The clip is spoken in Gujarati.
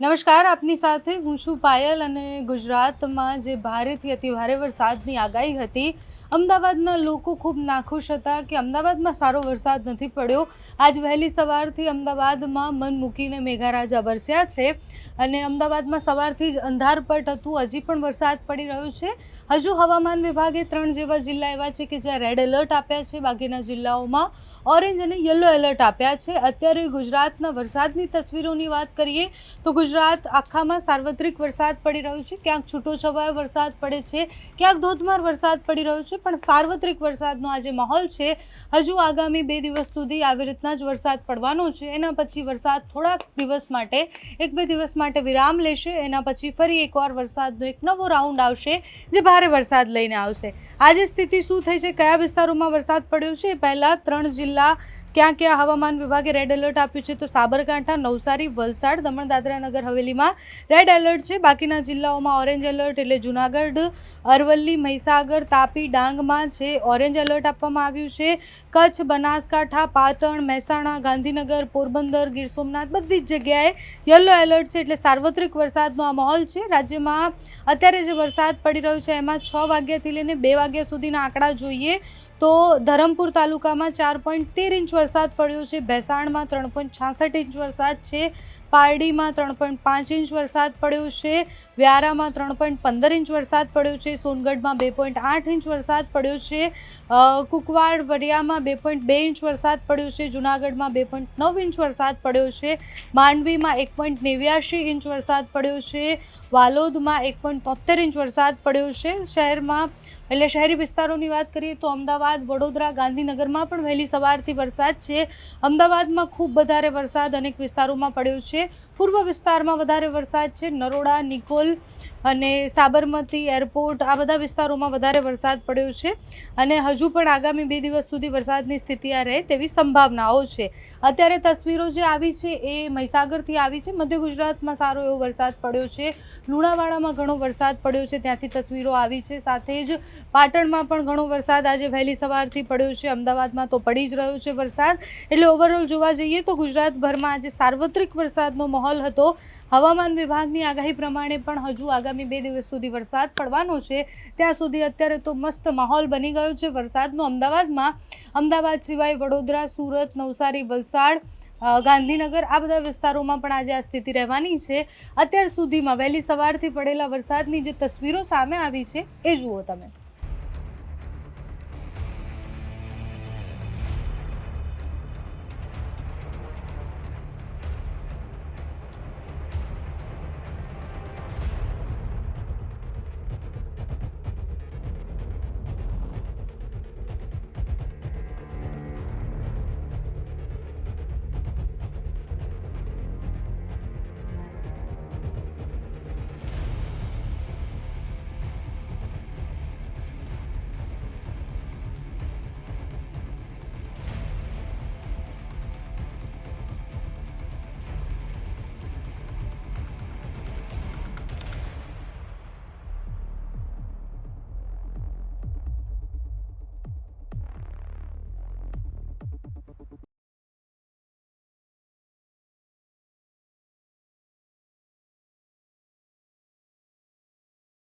નમસ્કાર, આપની સાથે હું છું પાયલ અને ગુજરાતમાં જે ભારેથી અતિ ભારે વરસાદની આગાહી હતી, અમદાવાદના લોકો ખૂબ નાખુશ હતા કે અમદાવાદમાં સારો વરસાદ નથી પડ્યો. આજ વહેલી સવારથી અમદાવાદમાં મન મૂકીને મેઘારાજા વરસ્યા છે અને અમદાવાદમાં સવારથી જ અંધારપટ હતું. હજી પણ વરસાદ પડી રહ્યો છે. હજુ હવામાન વિભાગે ત્રણ જેવા જિલ્લા એવા છે કે જ્યાં રેડ એલર્ટ આપ્યા છે. બાકીના જિલ્લાઓમાં ઓરેન્જ અને યલો એલર્ટ આપ્યા છે. અત્યારે ગુજરાતના વરસાદની તસવીરોની વાત કરીએ તો ગુજરાત આખામાં સાર્વત્રિક વરસાદ પડી રહ્યો છે. ક્યાંક છૂટો છવાયો વરસાદ પડે છે, ક્યાંક ધોધમાર વરસાદ પડી રહ્યો છે, પણ સાર્વત્રિક વરસાદનો આ જે માહોલ છે. હજુ આગામી બે દિવસ સુધી આવી રીતના જ વરસાદ પડવાનો છે. એના પછી વરસાદ થોડાક દિવસ માટે, એક બે દિવસ માટે વિરામ લેશે. એના પછી ફરી એકવાર વરસાદનો એક નવો રાઉન્ડ આવશે, જે ભારે વરસાદ લઈને આવશે. આજે સ્થિતિ શું થઈ છે? કયા વિસ્તારોમાં વરસાદ પડ્યો છે? પહેલાં ત્રણ જિલ્લા ક્યાં ક્યાં હવામાન વિભાગે રેડ એલર્ટ આપ્યું છે તો સાબરકાંઠા, નવસારી, વલસાડ દમણ દાદરા નગર હવેલીમાં રેડ એલર્ટ છે. બાકીના જિલ્લાઓમાં ઓરેન્જ એલર્ટ એટલે જુનાગઢ, અરવલ્લી, મહીસાગર, તાપી, ડાંગમાં છે. ઓરેન્જ એલર્ટ આપવામાં આવ્યું છે. કચ્છ, બનાસકાંઠા, પાટણ, મહેસાણા, ગાંધીનગર, પોરબંદર, ગીર સોમનાથ બધી જ જગ્યાએ યલો એલર્ટ છે એટલે સાર્વત્રિક વરસાદનો આ માહોલ છે. રાજ્યમાં અત્યારે જે વરસાદ પડી રહ્યો છે એમાં છ વાગ્યાથી લઈને બે વાગ્યા સુધીના આંકડા જોઈએ. તો ધરમપુર તાલુકામાં ચાર પોઈન્ટ તેર ઇંચ વરસાદ પડ્યો છે. ભેસાણમાં ત્રણ પોઈન્ટ છાસઠ ઇંચ વરસાદ છે. પારડીમાં ત્રણ પોઈન્ટ પાંચ ઇંચ વરસાદ પડ્યો છે. વ્યારામાં ત્રણ પોઈન્ટ પંદર ઇંચ વરસાદ પડ્યો છે. સોનગઢમાં બે પોઈન્ટ આઠ ઇંચ વરસાદ પડ્યો છે. કુકવાડ વડિયામાં બે પોઈન્ટ બે ઇંચ વરસાદ પડ્યો છે. જુનાગઢમાં બે પોઈન્ટ નવ ઇંચ વરસાદ પડ્યો છે. માંડવીમાં એક પોઈન્ટ નેવ્યાશી ઇંચ વરસાદ પડ્યો છે. વાલોદમાં એક પોઈન્ટ તોતેર ઇંચ વરસાદ પડ્યો છે. શહેરમાં, એટલે શહેરી વિસ્તારોની વાત કરીએ તો અમદાવાદ, વડોદરા, ગાંધીનગરમાં પણ વહેલી સવારથી વરસાદ છે. અમદાવાદમાં ખૂબ વધારે વરસાદ અનેક વિસ્તારોમાં પડ્યો છે. પૂર્વ વિસ્તારમાં વધારે વરસાદ છે. નરોડા, નિકોલ અને સાબરમતી એરપોર્ટ આ બધા વિસ્તારોમાં વધારે વરસાદ પડ્યો છે અને હજુ પણ આગામી બે દિવસ સુધી વરસાદની સ્થિતિ આ રહે તેવી સંભાવનાઓ છે. અત્યારે તસવીરો જે આવી છે એ મહીસાગરથી આવી છે. મધ્ય ગુજરાતમાં સારો એવો વરસાદ પડ્યો છે. લુણાવાડામાં ઘણો વરસાદ પડ્યો છે. ત્યાંથી તસવીરો આવી છે. સાથે જ પાટણમાં પણ ઘણો વરસાદ આજે વહેલી સવારથી પડ્યો છે. અમદાવાદમાં તો પડી જ રહ્યો છે વરસાદ. એટલે ઓવરઓલ જોવા જઈએ તો ગુજરાતભરમાં આજે સાર્વત્રિક વરસાદનો માહોલ હતો. હવામાન વિભાગની આગાહી પ્રમાણે પણ હજુ આગામી બે દિવસ સુધી વરસાદ પડવાનો છે. ત્યાં સુધી અત્યારે તો મસ્ત માહોલ બની ગયો છે વરસાદનો. અમદાવાદમાં અમદાવાદ સિવાય વડોદરા, સુરત, નવસારી, વલસાડ ગાંધીનગર આ બધા વિસ્તારોમાં પણ આજે આ સ્થિતિ રહેવાની છે. અત્યાર સુધીમાં વહેલી સવારથી પડેલા વરસાદની જે તસવીરો સામે આવી છે એ જુઓ તમે.